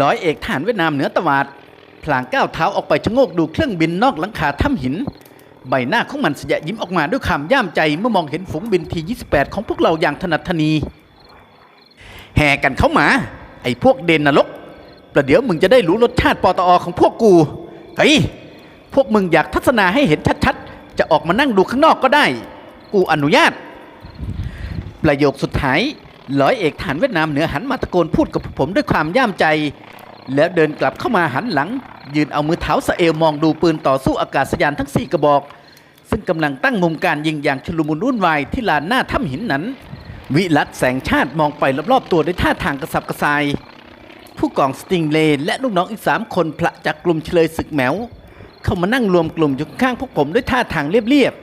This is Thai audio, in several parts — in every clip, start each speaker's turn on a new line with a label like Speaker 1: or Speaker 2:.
Speaker 1: ร้อยเอกทหารเวียดนามเหนือตวาด พลางก้าวเท้าออกไปชะโงกดูเครื่องบินนอกหลังคาถ้ำหิน ใบหน้าของมันสยะยิ้มออกมาด้วยความย่ามใจเมื่อมองเห็นฝูงบินที 28 ของพวกเราอย่างถนัดทนี แห่กันเข้ามา ไอ้พวกเดนนรกประเดี๋ยวมึงจะได้รู้รสชาติปตอของพวกกู เฮ้ย พวกมึงอยากทัศนาให้เห็นชัดๆ จะออกมานั่งดูข้างนอกก็ได้ กูอนุญาต ประโยคสุดท้าย ร้อยเอกทหารเวียดนามเหนือหันมาตะโกนพูดกับผมด้วยความย่ามใจ แล้วเดินกลับเข้ามาหันหลัง ยืนเอามือเท้าสะเอวมองดูปืนต่อสู้อากาศยานทั้งสี่กระบอก ซึ่งกำลังตั้งมุมการยิงอย่างชุลมุนวุ่นวายที่ลานหน้าถ้ำหินนั้น วิรัตแสงชาติมองไปรอบๆตัวด้วยท่าทางกระสับกระส่าย ผู้กองสติงเลและลูกน้องอีกสามคนพละจากกลุ่มเฉลยศึกแหมวเข้ามานั่งรวมกลุ่มอยู่ข้างพวกผมด้วยท่าทางเรียบ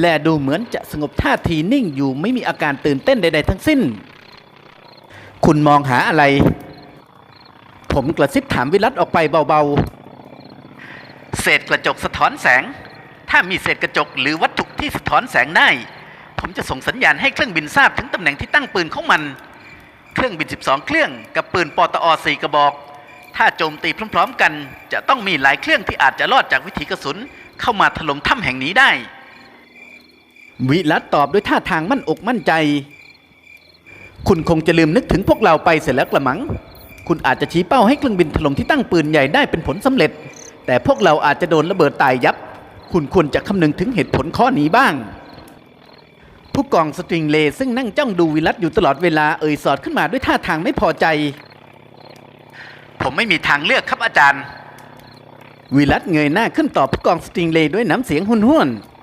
Speaker 1: และดูเหมือนจะสงบท่าทีนิ่งอยู่ไม่มีอาการตื่นเต้นใด ๆ ทั้งสิ้น คุณมองหาอะไร ผมกระซิบถามวิรัตออกไปเบาๆ เศษกระจกสะท้อนแสง ถ้ามีเศษกระจกหรือวัตถุที่สะท้อนแสงได้ ผมจะส่งสัญญาณให้เครื่องบินทราบถึงตำแหน่งที่ตั้งปืนของมัน เครื่องบิน 12 เครื่องกับปืนปตอ4กระบอก ถ้าโจมตีพร้อม ๆ กัน จะต้องมีหลายเครื่องที่อาจจะรอดจากวิถีกระสุนเข้ามาถล่มถ้ำแห่งนี้ได้ วิรัตตอบด้วยท่าทางมั่นอกมั่นใจ คุณคงจะลืมนึกถึงพวกเราไปเสร็จแล้วกระมัง คุณอาจจะชี้เป้าให้เครื่องบินถล่มที่ตั้งปืนใหญ่ได้เป็นผลสำเร็จ แต่พวกเราอาจจะโดนระเบิดตายยับ คุณควรจะคำนึงถึงเหตุผลข้อนี้บ้าง ผู้กองสตริงเลย์ซึ่งนั่งจ้องดูวิรัตอยู่ตลอดเวลาเอ่ยสอดขึ้นมาด้วยท่าทางไม่พอใจ ผมไม่มีทางเลือกครับอาจารย์ วิรัตเงยหน้าขึ้นตอบผู้กองสตริงเลย์ด้วยน้ำเสียงหุ่นห้วนๆ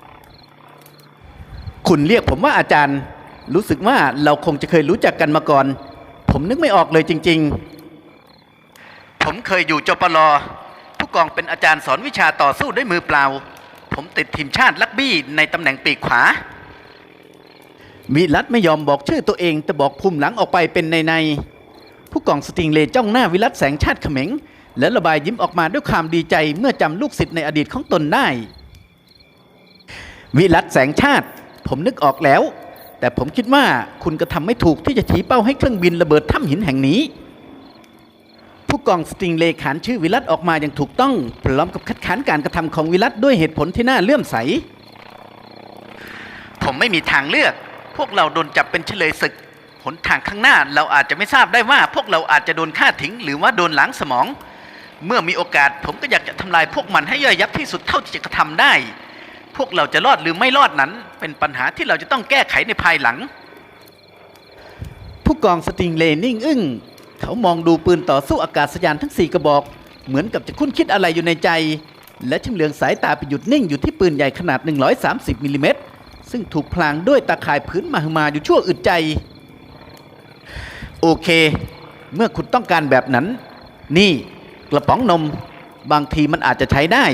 Speaker 1: คุณเรียกผมว่าอาจารย์ รู้สึกว่าเราคงจะเคยรู้จักกันมาก่อน ผมนึกไม่ออกเลยจริง ๆ ผมเคยอยู่จปลผู้กองเป็นอาจารย์สอนวิชาต่อสู้ด้วยมือเปล่า ผมติดทีมชาติลักบี้ในตำแหน่งปีกขวาวิรัตไม่ยอมบอกชื่อตัวเองแต่บอกภูมิหลังออกไปเป็นในในๆผู้กองสติงเลย์จ้องหน้าวิรัตแสงชาติเขม็ง และระบายยิ้มออกมาด้วยความดีใจเมื่อจำลูกศิษย์ในอดีตของตนได้ วิรัตแสงชาติ ผมนึกออกแล้ว แต่ผมคิดว่าคุณกระทำไม่ถูกที่จะชี้เป้าให้เครื่องบินระเบิดถ้ำหินแห่งนี้ ผู้กองสติงเลขานชื่อวิรัตออกมาอย่างถูกต้องพร้อมกับคัดค้านการกระทำของวิรัตด้วยเหตุผลที่น่าเลื่อมใส ผมไม่มีทางเลือก พวกเราโดนจับเป็นเฉลยศึกหนทางข้างหน้าเราอาจจะไม่ทราบได้ว่า พวกเราอาจจะโดนฆ่าทิ้งหรือว่าโดนล้างสมอง เมื่อมีโอกาสผมก็อยากจะทำลายพวกมันให้ย่อยยับที่สุดเท่าที่จะกระทำได้ วกเราจะรอดหรือไม่รอดนั้น เป็นปัญหาที่เราจะต้องแก้ไขในภายหลัง ผู้กองสติงเลนิ่งอึ้งเขามองดูปืนต่อสู้อากาศยานทั้งสี่กระบอก เหมือนกับจะคุ้นคิดอะไรอยู่ในใจ และชำเลืองสายตาไปหยุดนิ่งอยู่ที่ปืนใหญ่ขนาด 130มิลลิเมตรซึ่งถูกพลางด้วยตาข่ายพื้นมาหมาอยู่ชั่วอึดใจ โอเค เมื่อคุณต้องการแบบนั้น นี่กระป๋องนม บางทีมันอาจจะใช้ได้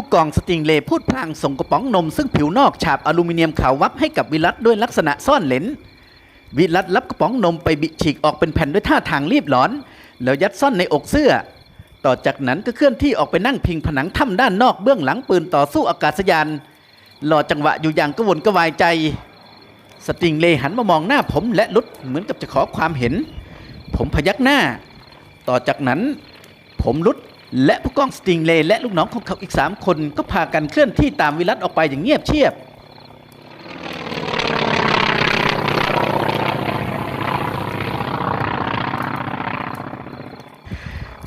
Speaker 1: ผู้กองสติงเลพูดพลางส่งกระป๋องนมซึ่งผิวนอกฉาบอลูมิเนียมขาววับให้กับวิรัตด้วยลักษณะซ่อนเลนวิรัตรับกระป๋องนมไปบิฉีกออกเป็นแผ่นด้วยท่าทางรีบร้อน แล้วยัดซ่อนในอกเสื้อ ต่อจากนั้นก็เคลื่อนที่ออกไปนั่งพิงผนังถ้ำด้านนอกเบื้องหลังปืนต่อสู้อากาศยานรอจังหวะอยู่อย่างกระวนกระวายใจ สติงเลหันมามองหน้าผมและลุดเหมือนกับจะขอความเห็น ผมพยักหน้า ต่อจากนั้น ผมลุด และผู้กองสติงเลและลูกน้องของเขาอีกสามคนก็พากันเคลื่อนที่ตามวิรัตออกไปอย่างเงียบเชียบ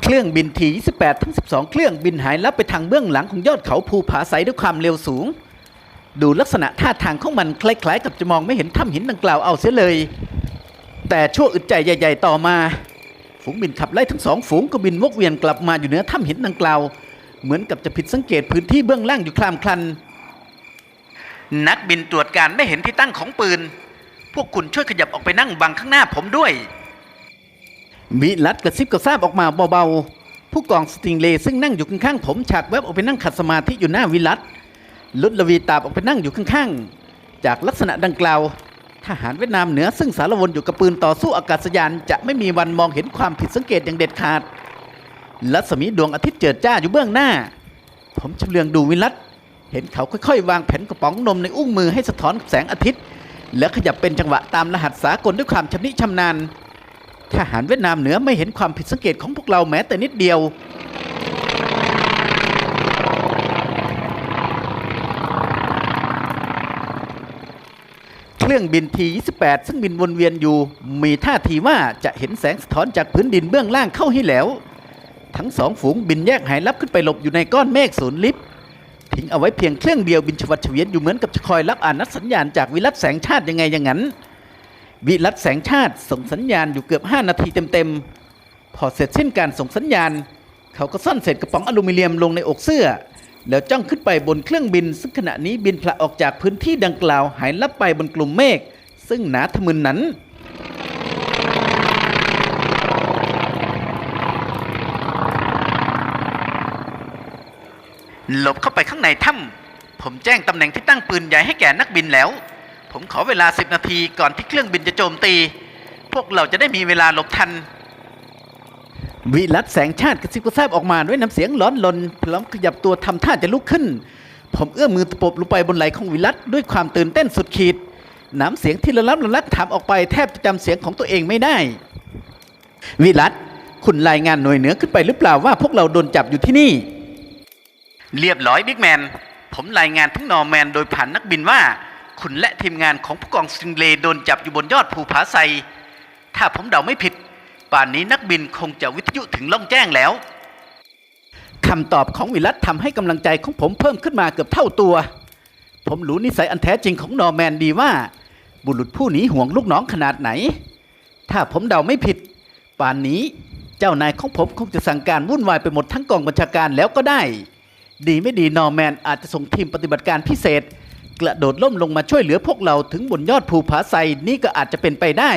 Speaker 1: เครื่องบินที 28 ทั้ง 12 เครื่องบินหายลับไปทางเบื้องหลังของยอดเขาภูผาใสด้วยความเร็วสูง ดูลักษณะท่าทางของมันคล้ายๆ กับจะมองไม่เห็นถ้ำหินดังกล่าวเอาเสียเลย แต่ชั่วอึดใจใหญ่ ๆ ต่อมา ฝูงบินขับไล่ทั้งสองฝูงก็บินวกเวียนกลับมาอยู่เหนือถ้ำหินดังกล่าว เหมือนกับจะผิดสังเกตพื้นที่เบื้องล่างอยู่คลามคลัน นักบินตรวจการไม่เห็นที่ตั้งของปืน พวกคุณช่วยขยับออกไปนั่งบังข้างหน้าผมด้วยวิรัตกระซิบกระซาบออกมาเบาๆ ผู้กองสติงเลย์ซึ่งนั่งอยู่ข้างๆผมฉากแวบออกไปนั่งขัดสมาธิอยู่หน้าวิรัตลุดลวีตาบออกไปนั่งอยู่ข้างๆ จากลักษณะดังกล่าว ทหารเวียดนามเหนือซึ่งสารวนอยู่กับปืนต่อสู้อากาศยาน จะไม่มีวันมองเห็นความผิดสังเกตอย่างเด็ดขาดรัศมีดวงอาทิตย์เจิดจ้าอยู่เบื้องหน้า ผมชำเลืองดูวิรัตเห็นเขาค่อยๆ วางแผ่นกระป๋องนมในอุ้งมือให้สะท้อนแสงอาทิตย์ แล้วขยับเป็นจังหวะตามรหัสสากลด้วยความชำนิชำนาญทหารเวียดนามเหนือไม่เห็นความผิดสังเกตของพวกเราแม้แต่นิดเดียว เครื่องบินที28ซึ่งบินวนเวียนอยู่ มีท่าทีว่าจะเห็นแสงสะท้อนจากพื้นดินเบื้องล่างเข้าให้แล้ว ทั้งสองฝูงบินแยกหายลับขึ้นไปหลบอยู่ในก้อนเมฆศูนย์ลิฟทิ้งเอาไว้เพียงเครื่องเดียวบินชวัดเฉวียนอยู่เหมือนกับจะคอยรับอ่านนัดสัญญาณจากวิรัตแสงชาติยังไงอย่างนั้น วิรัตแสงชาติส่งสัญญาณอยู่เกือบ 5 นาทีเต็มๆพอเสร็จสิ้นการส่งสัญญาณ เขาก็ซ่อนเศษกระป๋องอลูมิเนียมลงในอกเสื้อ แล้วจ้องขึ้นไปบนเครื่องบิน ซึ่งขณะนี้บินพละออกจากพื้นที่ดังกล่าวหายลับไปบนกลุ่มเมฆซึ่งหนาทะมึนนั้น หลบเข้าไปข้างในถ้ำผมแจ้งตำแหน่งที่ตั้งปืนใหญ่ให้แก่นักบินแล้ว ผมขอเวลา 10 นาทีก่อนที่เครื่องบินจะโจมตี พวกเราจะได้มีเวลาหลบทัน วิรัตแสงชาติกระซิบกระซาบออกมาด้วยน้ำเสียงร้อนลนพร้อมขยับตัวทำท่าจะลุกขึ้น ผมเอื้อมมือตะปบลงไปบนไหล่ของวิรัตด้วยความตื่นเต้นสุดขีด น้ำเสียงที่ระลับระลักถามออกไปแทบจะจำเสียงของตัวเองไม่ได้ วิรัตคุณรายงานหน่วยเหนือขึ้นไปหรือเปล่าว่าพวกเราโดนจับอยู่ที่นี่ เรียบร้อยบิ๊กแมน ผมรายงานทั้งนอร์แมนโดยผ่านนักบินว่า คุณและทีมงานของผู้กองสิงเลโดนจับอยู่บนยอดภูผาไซ ถ้าผมเดาไม่ผิด ป่านนี้นักบินคงจะวิทยุถึงล่องแจ้งแล้วคำตอบของวิรัตทำให้กำลังใจของผมเพิ่มขึ้นมาเกือบเท่าตัว ผมรู้นิสัยอันแท้จริงของนอร์แมนดีว่า บุรุษผู้นี้ห่วงลูกน้องขนาดไหน ถ้าผมเดาไม่ผิด ป่านนี้เจ้านายของผมคงจะสั่งการวุ่นวายไปหมดทั้งกองบัญชาการแล้วก็ได้ ดีไม่ดีนอร์แมนอาจจะส่งทีมปฏิบัติการพิเศษ กระโดดล่มลงมาช่วยเหลือพวกเราถึงบนยอดภูผาไซนี่ก็อาจจะเป็นไปได้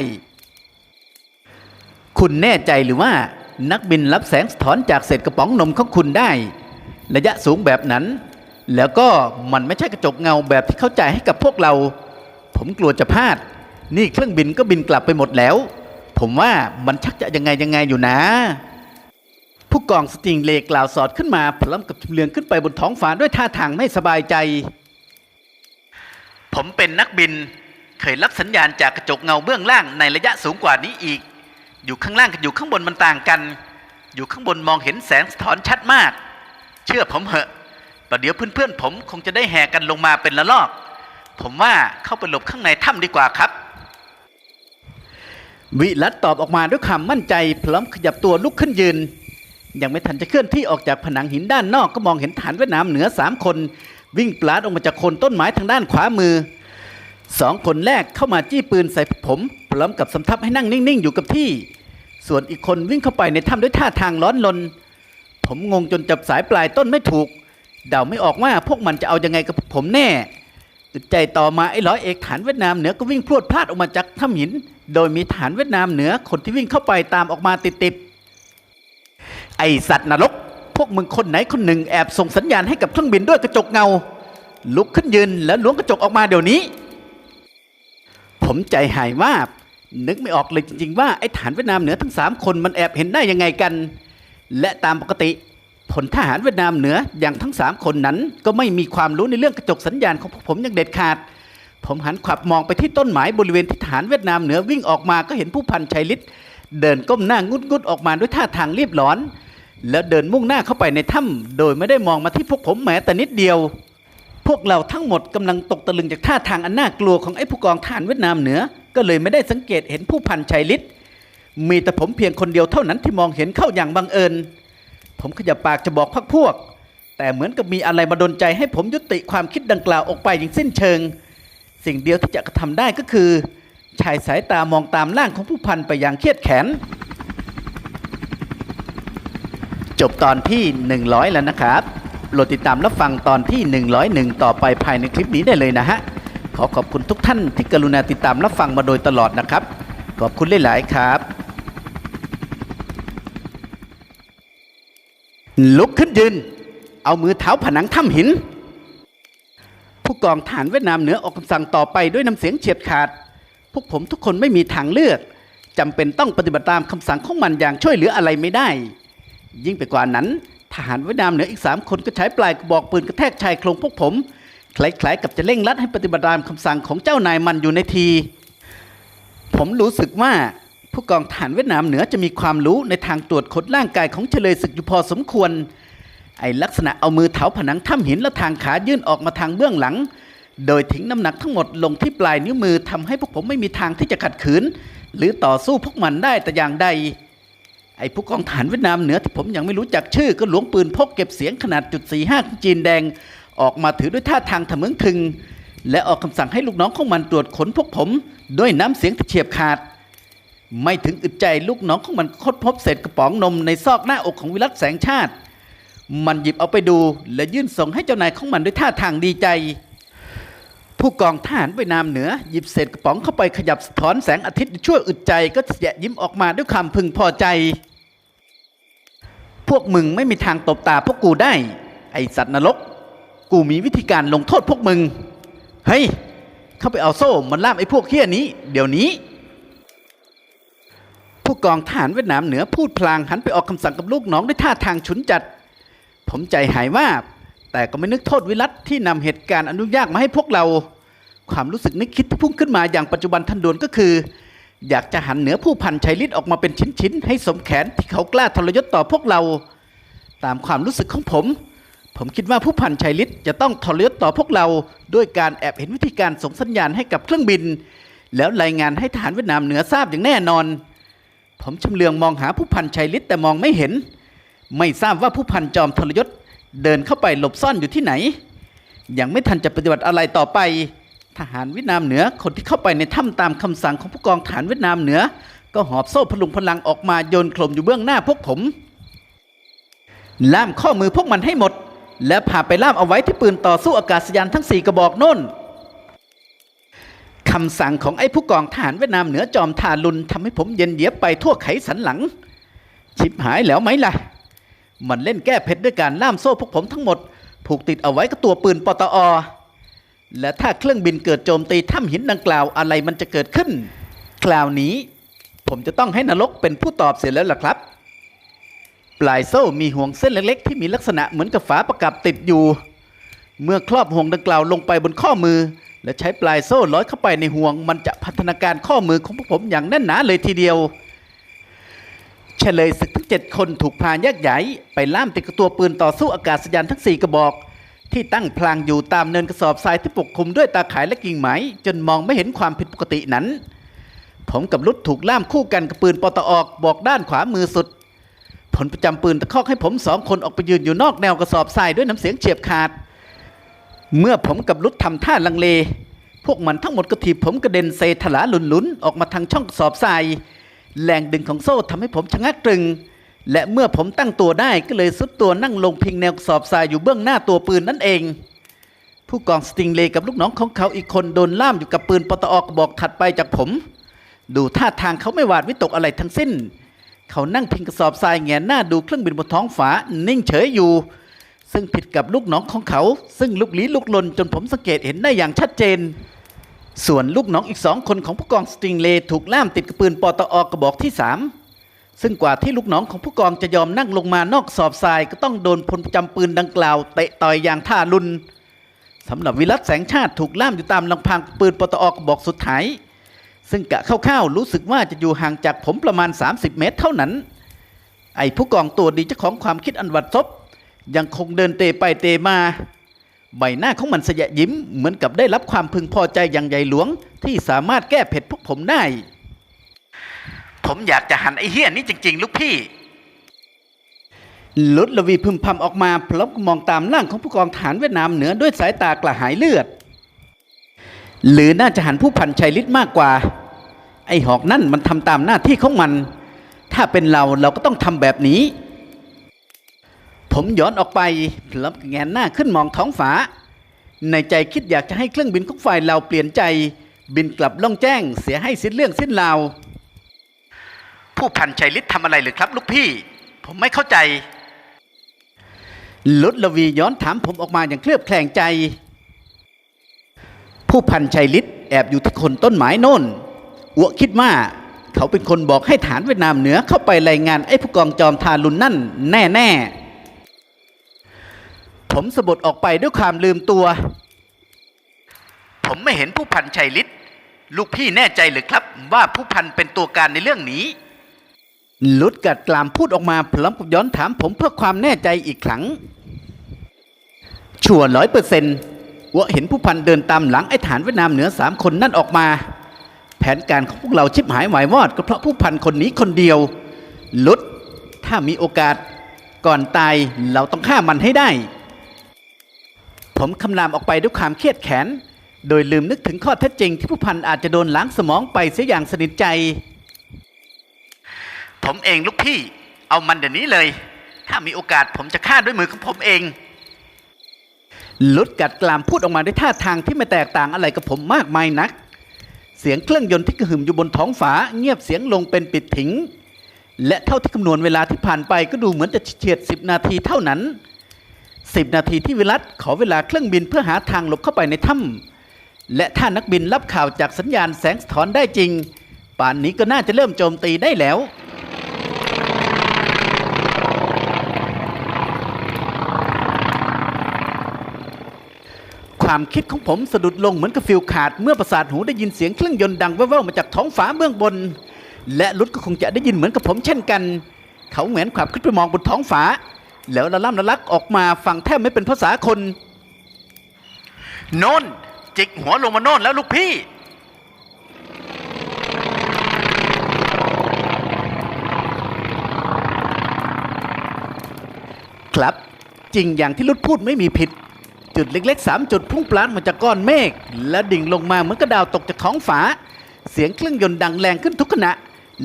Speaker 1: คุณแน่ใจหรือว่านักบินรับแสงสะท้อนจากเศษกระป๋องนมของคุณได้ ระยะสูงแบบนั้น แล้วก็มันไม่ใช่กระจกเงาแบบที่เขาจ่ายให้กับพวกเรา ผมกลัวจะพลาด นี่เครื่องบินก็บินกลับไปหมดแล้ว ผมว่ามันชักจะยังไงยังไงอยู่นะ ผู้กองสติงเลกล่าวสอดขึ้นมาพร้อมกับเลืองขึ้นไปบนท้องฟ้าด้วยท่าทางไม่สบายใจ ผมเป็นนักบินเคยรับสัญญาณจากกระจกเงาเบื้องล่างในระยะสูงกว่านี้อีก อยู่ข้างล่างกับอยู่ข้างบนมันต่างกัน อยู่ข้างบนมองเห็นแสงสะท้อนชัดมาก เชื่อผมเหอะประเดี๋ยวเพื่อนๆผมคงจะได้แห่กันลงมาเป็นละลอก ผมว่าเข้าไปหลบข้างในถ้ำดีกว่าครับ วิรัตตอบออกมาด้วยความมั่นใจ พร้อมขยับตัวลุกขึ้นยืน ยังไม่ทันจะเคลื่อนที่ออกจากผนังหินด้านนอกก็มองเห็นฐานเวียดนามเหนือสามคน วิ่งปลาดออกมาจากโคนต้นไม้ทางด้านขวามือสองคนแรกเข้ามาจี้ปืนใส่ผม พร้อมกับสำทับให้นั่งนิ่ง ๆ อยู่กับที่ ส่วนอีกคนวิ่งเข้าไปในถ้ำด้วยท่าทางร้อนลนผมงงจนจับสายปลายต้นไม่ถูก เดาไม่ออกว่าพวกมันจะเอายังไงกับผมแน่ใจต่อมาไอ้ร้อยเอกฐานเวียดนามเหนือก็วิ่งพรวดพลาดออกมาจากถ้ำหิน โดยมีฐานเวียดนามเหนือคนที่วิ่งเข้าไปตามออกมาติดๆไอสัตว์นรก พวกมึงคนไหนคนหนึ่งแอบส่งสัญญาณให้กับเครื่องบินด้วยกระจกเงา ลุกขึ้นยืนแล้วล้วงกระจกออกมาเดี๋ยวนี้ ผมใจหายว่าบ นึกไม่ออกเลยจริงๆว่าไอ้ฐานเวียดนามเหนือทั้งสามคนมันแอบเห็นได้ยังไงกัน และตามปกติผลทหารเวียดนามเหนืออย่างทั้งสามคนนั้น ก็ไม่มีความรู้ในเรื่องกระจกสัญญาณของพวกผมอย่างเด็ดขาด ผมหันขวับมองไปที่ต้นไม้บริเวณที่ทหารเวียดนามเหนือวิ่งออกมาก็เห็นผู้พันชัยฤทธิ์เดินก้มหน้างุดงุดออกมาด้วยท่าทางเรียบร้อน แล้วเดินมุ่งหน้าเข้าไปในถ้ำโดยไม่ได้มองมาที่พวกผมแม้แต่นิดเดียว พวกเราทั้งหมดกำลังตกตะลึงจากท่าทางอันน่ากลัวของไอ้ผู้กองทหารเวียดนามเหนือ ก็เลยไม่ได้สังเกตเห็นผู้พันชัยฤทธิ์มีแต่ผมเพียงคนเดียวเท่านั้นที่มองเห็นเข้าอย่างบังเอิญ ผมขยับปากจะบอกพักพวก แต่เหมือนกับมีอะไรมาดนใจให้ผมยุติความคิดดังกล่าวออกไปอย่างสิ้นเชิง สิ่งเดียวที่จะกระทำได้ก็คือชายสายตามองตามร่างของผู้พันไปอย่างเครียดแขน จบตอนที่ 100 แล้วนะครับ โปรดติดตามรับฟังตอนที่ 101 ต่อไปภายในคลิปนี้ได้เลยนะฮะ ขอขอบคุณทุกท่านที่กรุณาติดตามรับฟังมาโดยตลอดนะครับ ขอบคุณหลาย ๆ ครับ ลุกขึ้นยืน เอามือเท้าผนังถ้ำหิน ผู้กองฐานเวียดนามเหนือออกคำสั่งต่อไปด้วยน้ำเสียงเฉียบขาด พวกผมทุกคนไม่มีทางเลือกจำเป็นต้องปฏิบัติตามคำสั่งของมันอย่างช่วยเหลืออะไรไม่ได้ ยิ่งไปกว่านั้น ทหารเวียดนามเหนืออีกสามคนก็ใช้ปลายกระบอกปืนกระแทกชายโครงพวกผมคล้ายๆกับจะเร่งรัดให้ปฏิบัติตามคำสั่งของเจ้านายมันอยู่ในที ผมรู้สึกว่าผู้กองฐานเวียดนามเหนือจะมีความรู้ในทางตรวจค้นร่างกายของเฉลยศึกอยู่พอสมควร ไอลักษณะเอามือเถาผนังถ้ำหินและทางขายื่นออกมาทางเบื้องหลัง โดยทิ้งน้ำหนักทั้งหมดลงที่ปลายนิ้วมือทำให้พวกผมไม่มีทางที่จะขัดขืน หรือต่อสู้พวกมันได้แต่อย่างใด ไอ้ผู้กองฐานเวียดนามเหนือที่ผมยังไม่รู้จักชื่อ ก็หลวงปืนพกเก็บเสียงขนาดจุดสี่ห้าของจีนแดงออกมาถือด้วยท่าทางทะมึงถึง และออกคำสั่งให้ลูกน้องของมันตรวจขนพวกผม ด้วยน้ำเสียงเฉียบขาด ไม่ถึงอึดใจลูกน้องของมันค้นพบเศษกระป๋องนมในซอกหน้าอกของวิรัตแสงชาติ มันหยิบเอาไปดูและยื่นส่งให้เจ้านายของมันด้วยท่าทางดีใจ ผู้กองทหารเวียดนามเหนือ หยิบเศษกระป๋องเข้าไปขยับสะท้อนแสงอาทิตย์ชั่วอึดใจก็แยะยิ้มออกมาด้วยความพึงพอใจ พวกมึงไม่มีทางตบตาพวกกูได้ ไอสัตว์นรก กูมีวิธีการลงโทษพวกมึง เฮ้ย เข้าไปเอาโซ่มันล่ามไอ้พวกเฮี้ยนี้ เดี๋ยวนี้ ผู้กองทหารเวียดนามเหนือพูดพลางหันไปออกคำสั่งกับลูกน้องด้วยท่าทางฉุนจัด ผมใจหายว่า แต่ก็ไม่นึกโทษวิรัตที่นำเหตุการณ์อนุญาตมาให้พวกเรา ความรู้สึกนึกคิดที่พุ่งขึ้นมาอย่างปัจจุบันทันด่วนก็คือ อยากจะหันเหนือผู้พันชัยฤทธิ์ออกมาเป็นชิ้นๆให้สมแขนที่เขากล้าทรยศต่อพวกเรา ตามความรู้สึกของผม ผมคิดว่าผู้พันชัยฤทธิ์จะต้องทรยศต่อพวกเรา ด้วยการแอบเห็นวิธีการส่งสัญญาณให้กับเครื่องบิน แล้วรายงานให้ทหารเวียดนามเหนือทราบอย่างแน่นอน ผมชำเลืองมองหาผู้พันชัยฤทธิ์แต่มองไม่เห็น ไม่ทราบว่าผู้พันจอมทรยศ เดินเข้าไปหลบซ่อนอยู่ที่ไหน ยังไม่ทันจะปฏิบัติอะไรต่อไป ทหารเวียดนามเหนือคนที่เข้าไปในถ้ำตามคำสั่งของผู้กองฐานเวียดนามเหนือ ก็หอบโซ่พลุงพลังออกมาโยนโคลมอยู่เบื้องหน้าพวกผม ล่ามข้อมือพวกมันให้หมด และพาไปล่ามเอาไว้ที่ปืนต่อสู้อากาศยานทั้งสี่กระบอกโน่นคำสั่งของไอ้ผู้กองทหารเวียดนามเหนือจอมทารุณทำให้ผมเย็นเยียบไปทั่วไขสันหลัง ชิบหายแล้วไหมล่ะ มันเล่นแก้เผ็ดด้วยการล่ามโซ่พวกผมทั้งหมด ผูกติดเอาไว้กับตัวปืนปตอ และถ้าเครื่องบินเกิดโจมตีถ้ำหินดังกล่าวอะไรมันจะเกิดขึ้น คราวนี้ ผมจะต้องให้นรกเป็นผู้ตอบเสียแล้วล่ะครับ ปลายโซ่มีห่วงเส้นเล็กๆ ที่มีลักษณะเหมือนกับฝาประกับติดอยู่ เมื่อครอบห่วงดังกล่าวลงไปบนข้อมือ และใช้ปลายโซ่ร้อยเข้าไปในห่วง มันจะพัฒนาการข้อมือของพวกผมอย่างแน่นหนาเลยทีเดียว ฉลยศึกทั้งเจ็ดคนถูกพรานแยกใหญ่ไปล่ามติดกับตัวปืนต่อสู้อากาศยานทั้งสี่กระบอก ที่ตั้งพลางอยู่ตามเนินกระสอบทรายที่ปกคลุมด้วยตาข่ายและกิ่งไม้ จนมองไม่เห็นความผิดปกตินั้น ผมกับรุดถูกล่ามคู่กันกับปืนปตออกบอกด้านขวามือสุด ผลประจำปืนตะคอกให้ผมสองคนออกไปยืนอยู่นอกแนวกระสอบทรายด้วยน้ำเสียงเฉียบขาด เมื่อผมกับรุดทำท่าลังเล พวกมันทั้งหมดก็ถีบผมกระเด็นเซถลาหลุนๆออกมาทางช่องกระสอบทราย แรงดึงของโซ่ทำให้ผมชะงักตรึง และเมื่อผมตั้งตัวได้ก็เลยสุดตัวนั่งลงพิงแนวสอบทรายอยู่เบื้องหน้าตัวปืนนั่นเอง ผู้กองสติงเลกับลูกน้องของเขาอีกคนโดนล่ามอยู่กับปืนปตอกบอกถัดไปจากผม ดูท่าทางเขาไม่หวาดวิตกอะไรทั้งสิ้น เขานั่งพิงกระสอบทรายแงนหน้าดูเครื่องบินบนท้องฟ้านิ่งเฉยอยู่ ซึ่งผิดกับลูกน้องของเขา ซึ่งลุกลี้ลุกลนจนผมสังเกตเห็นได้อย่างชัดเจน ส่วนลูกน้องอีกสองคนของผู้กองสติงเลถูกล่ามติดกับปืนปตอกระบอกที่สามซึ่งกว่าที่ลูกน้องของผู้กองจะยอมนั่งลงมานอกสอบทรายก็ต้องโดนพลประจำปืนดังกล่าวเตะต่อยอย่างท่ารุนสำหรับวิรัตแสงชาติถูกล่ามอยู่ตามลำพังปืนปตอกระบอกสุดท้าย ซึ่งกะคร่าวๆรู้สึกว่าจะอยู่ห่างจากผมประมาณ 30 เมตรเท่านั้น ไอ้ผู้กองตัวดีเจ้าของความคิดอันวัดซบยังคงเดินเตะไปเตะมา ใบหน้าของมันสยะยิ้มเหมือนกับได้รับความพึงพอใจอย่างใหญ่หลวง ที่สามารถแก้เผ็ดพวกผมได้ ผมอยากจะหันไอ้เฮี้ยนี้จริง ๆ ลูกพี่ลุดละวีพึมพำออกมาพร้อมกับมองตามร่างของผู้กองฐานเวียดนามเหนือด้วยสายตากระหายเลือด หรือน่าจะหันผู้พันชัยฤทธิ์มากกว่า ไอ้หอกนั่นมันทำตามหน้าที่ของมัน ถ้าเป็นเราเราก็ต้องทำแบบนี้ ผมย้อนออกไปพลับแงนหน้าขึ้นมองท้องฟ้า ในใจคิดอยากจะให้เครื่องบินของฝ่ายเราเปลี่ยนใจ บินกลับล่องแจ้ง เสียให้สิ้นเรื่องสิ้นราว ผู้พันชัยฤทธิ์ทำอะไรหรือครับ ลูกพี่ ผมไม่เข้าใจลุดละวีย้อนถามผมออกมาอย่างเคลือบแคลงใจ ผู้พันชัยฤทธิ์แอบอยู่ที่คนต้นไม้โน่นอัวคิดว่าเขาเป็นคนบอกให้ฐานเวียดนามเหนือเข้าไปรายงานไอ้ผู้กองจอมทารุณนั่นแน่แน่ ผมสะบดออกไปด้วยความลืมตัว ผมไม่เห็นผู้พันชัยฤทธิ์ลูกพี่แน่ใจหรือครับ ว่าผู้พันเป็นตัวการในเรื่องนี้ ลุดกัดกลามพูดออกมาพร้อมกับย้อนถามผมเพื่อความแน่ใจอีกครั้ง ชัวร้อยเปอร์เซนต์ว่าเห็นผู้พันเดินตามหลังไอ้ฐานเวียดนามเหนือสามคนนั่นออกมา แผนการของพวกเราชิบหายหวายวอดก็เพราะผู้พันคนนี้คนเดียว ลุดถ้ามีโอกาสก่อนตายเราต้องฆ่ามันให้ได้ ผมคำรามออกไปด้วยความเครียดแค้นโดยลืมนึกถึงข้อเท็จจริงที่ผู้พันอาจจะโดนล้างสมองไปเสียอย่างสนิทใจ ผมเองลูกพี่ เอามันเดี๋ยวนี้เลย ถ้ามีโอกาสผมจะฆ่าด้วยมือของผมเองลุดกัดกลามพูดออกมาด้วยท่าทางที่ไม่แตกต่างอะไรกับผมมากมายนัก เสียงเครื่องยนต์ที่กระหึ่มอยู่บนท้องฟ้าเงียบเสียงลงเป็นปิดถิง และเท่าที่คำนวณเวลาที่ผ่านไปก็ดูเหมือนจะเฉียดสิบนาทีเท่านั้น สิบนาทีที่วิรัตขอเวลาเครื่องบินเพื่อหาทางหลบเข้าไปในถ้ำและถ้านักบินรับข่าวจากสัญญาณแสงสะท้อนได้จริง ป่านนี้ก็น่าจะเริ่มโจมตีได้แล้ว ความคิดของผมสะดุดลงเหมือนกับฟิลขาดเมื่อประสาทหูได้ยินเสียงเครื่องยนต์ดังแว่วๆมาจากท้องฟ้าเบื้องบน และรุดก็คงจะได้ยินเหมือนกับผมเช่นกัน เขาเหมือนขับขึ้นไปมองบนท้องฟ้า แล้วละล่ำละลักออกมาฟังแทบไม่เป็นภาษาคน โน่นจิกหัวลงมาโน่นแล้วลูกพี่ ครับจริงอย่างที่ลุดพูดไม่มีผิด จุดเล็กๆสามจุดพุ่งปลาดมาจากก้อนเมฆและดิ่งลงมาเหมือนกระดาวตกจากท้องฟ้า เสียงเครื่องยนต์ดังแรงขึ้นทุกขณะ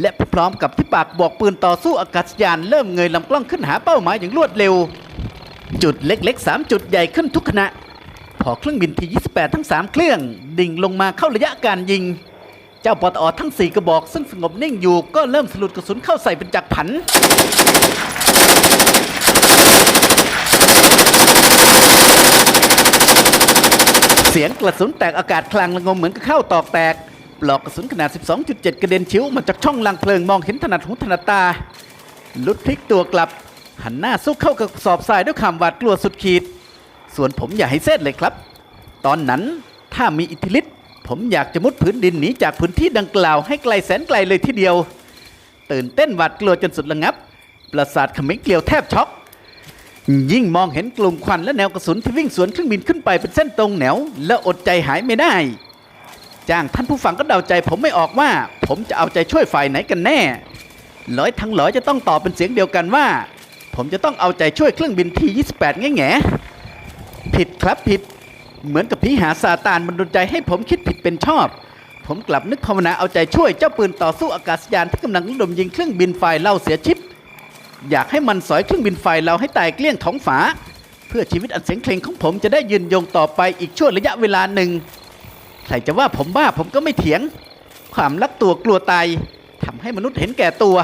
Speaker 1: และพร้อมกับที่ปากบอกปืนต่อสู้อากาศยานเริ่มเงยลำกล้องขึ้นหาเป้าหมายอย่างรวดเร็ว จุดเล็กๆ 3 จุดใหญ่ขึ้นทุกขณะ พอเครื่องบินที่ 28 ทั้ง 3 เครื่อง ดิ่งลงมาเข้าระยะการยิง เจ้าปตอทั้ง 4 กระบอก ซึ่งสงบนิ่งอยู่ก็เริ่มสลุดกระสุนเข้าใส่เป็นจักรผันเสียงกระสุนแตกอากาศคลางระงมเหมือนกับเข้าตอกแตก ปลอกกระสุนขนาด 12.7 กระเด็นชิวมาจากช่องลังเพลิงมองเห็นถนัดหูถนัดตา ลุดพลิกตัวกลับ หันหน้าสู้เข้ากับสอบทรายด้วยความหวาดกลัวสุดขีด ส่วนผมอย่าให้เส้นเลยครับ ตอนนั้นถ้ามีอิทธิฤทธิ์ผมอยากจะมุดพื้นดินหนีจากพื้นที่ดังกล่าวให้ไกลแสนไกลเลยทีเดียว ตื่นเต้นหวาดกลัวจนสุดระงับ ประสาทขมิงเกลียวแทบช็อกยิ่งมองเห็นกลุ่มควันและแนวกระสุนที่วิ่งสวนเครื่องบินขึ้นไปเป็นเส้นตรงแนว และอดใจหายไม่ได้ จ้าง ท่านผู้ฟังก็เดาใจ ผมไม่ออกว่า ผมจะเอาใจช่วยฝ่ายไหนกันแน่ร้อยทั้งร้อยจะต้องตอบเป็นเสียงเดียวกันว่า ผมจะต้องเอาใจช่วยเครื่องบินที28แง่แง่ผิดครับผิด เหมือนกับผีหาซาตานบันดลใจให้ผมคิดผิดเป็นชอบ ผมกลับนึกภาวนาเอาใจช่วยเจ้าปืนต่อสู้อากาศยานที่กำลังระดมยิงเครื่องบินฝ่ายเราเสียชิป อยากให้มันสอยเครื่องบินไฟเราให้ตายเกลี้ยงท้องฟ้าเพื่อชีวิตอันเสียงเพลงของผมจะได้ยืนยงต่อไปอีกช่วงระยะเวลาหนึ่ง ใครจะว่าผมบ้าผมก็ไม่เถียง ความรักตัวกลัวตายทำให้มนุษย์เห็นแก่ตัว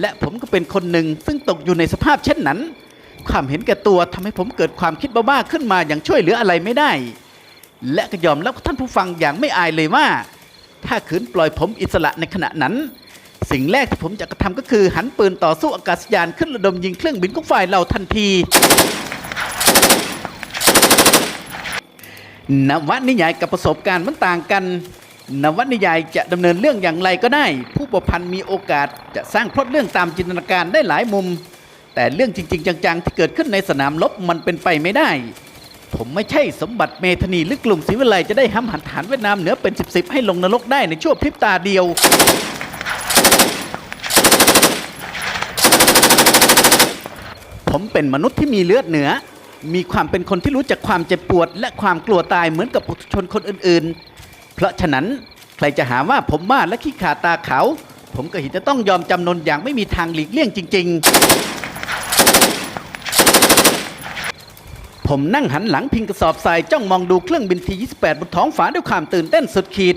Speaker 1: และผมก็เป็นคนหนึ่งซึ่งตกอยู่ในสภาพเช่นนั้น ความเห็นแก่ตัวทำให้ผมเกิดความคิดบ้าๆขึ้นมาอย่างช่วยเหลืออะไรไม่ได้ และก็ยอมรับท่านผู้ฟังอย่างไม่อายเลยว่า ถ้าขืนปล่อยผมอิสระในขณะนั้น สิ่งแรกที่ผมจะกระทำก็คือหันปืนต่อสู้อากาศยานขึ้นระดมยิงเครื่องบินของฝ่ายเราทันที นวนิยายกับประสบการณ์มันต่างกันนวนิยายจะดำเนินเรื่องอย่างไรก็ได้ ผู้ประพันธ์มีโอกาสจะสร้างพล็อตเรื่องตามจินตนาการได้หลายมุม แต่เรื่องจริง ๆ จังๆ ที่เกิดขึ้นในสนามรบมันเป็นไปไม่ได้ ผมไม่ใช่สมบัติเมธนีหรือกลุ่มศรีวิไลจะได้ห้ำหันฐานเวียดนามเหนือเป็นสิบๆให้ลงนรกได้ในชั่วพริบตาเดียวผมเป็นมนุษย์ที่มีเลือดเหนือ มีความเป็นคนที่รู้จักความเจ็บปวด และความกลัวตายเหมือนกับปุถุชนคนอื่นๆ เพราะฉะนั้นใครจะหาว่าผมบ้าและขี้ขาตาเขาวผมก็เห็นจะต้องยอมจำนนอย่างไม่มีทางหลีกเลี่ยงจริง ๆ ผมนั่งหันหลังพิงกระสอบทรายจ้องมองดูเครื่องบินที28บนท้องฟ้าด้วยความตื่นเต้นสุดขีด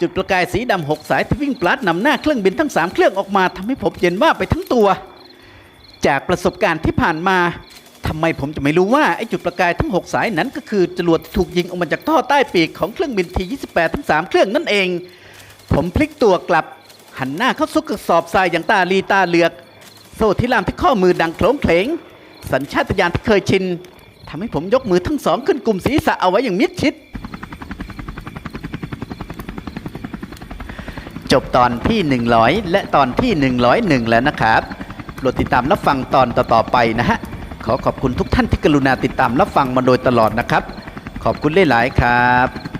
Speaker 1: จุดประกายสีดำหกสายที่วิ่งปลัดนำหน้าเครื่องบินทั้งสามเครื่องออกมาทำให้ผมเย็นว่าไปทั้งตัว จากประสบการณ์ที่ผ่านมา ทำไมผมจะไม่รู้ว่าไอ้จุดประกายทั้ง 6 สายนั้น ก็คือจรวดถูกยิงออกมาจากท่อใต้ปีกของเครื่องบินที28 ทั้ง 3 เครื่องนั่นเอง ผมพลิกตัวกลับหันหน้าเข้าซุกกระสอบทรายอย่างตาลีตาเหลือก โซ่ที่ล่ามที่ข้อมือดังโคลงเคลง สัญชาตญาณที่เคยชินทำให้ผมยกมือทั้งสองขึ้นกลุ่มศีรษะเอาไว้อย่างมิดชิด จบตอนที่ 100 และตอนที่ 101 แล้วนะครับโปรดติดตามรับฟังตอนต่อๆไปนะฮะ ขอขอบคุณทุกท่านที่กรุณาติดตามรับฟังมาโดยตลอดนะครับ ขอบคุณหลาย ๆ ครับ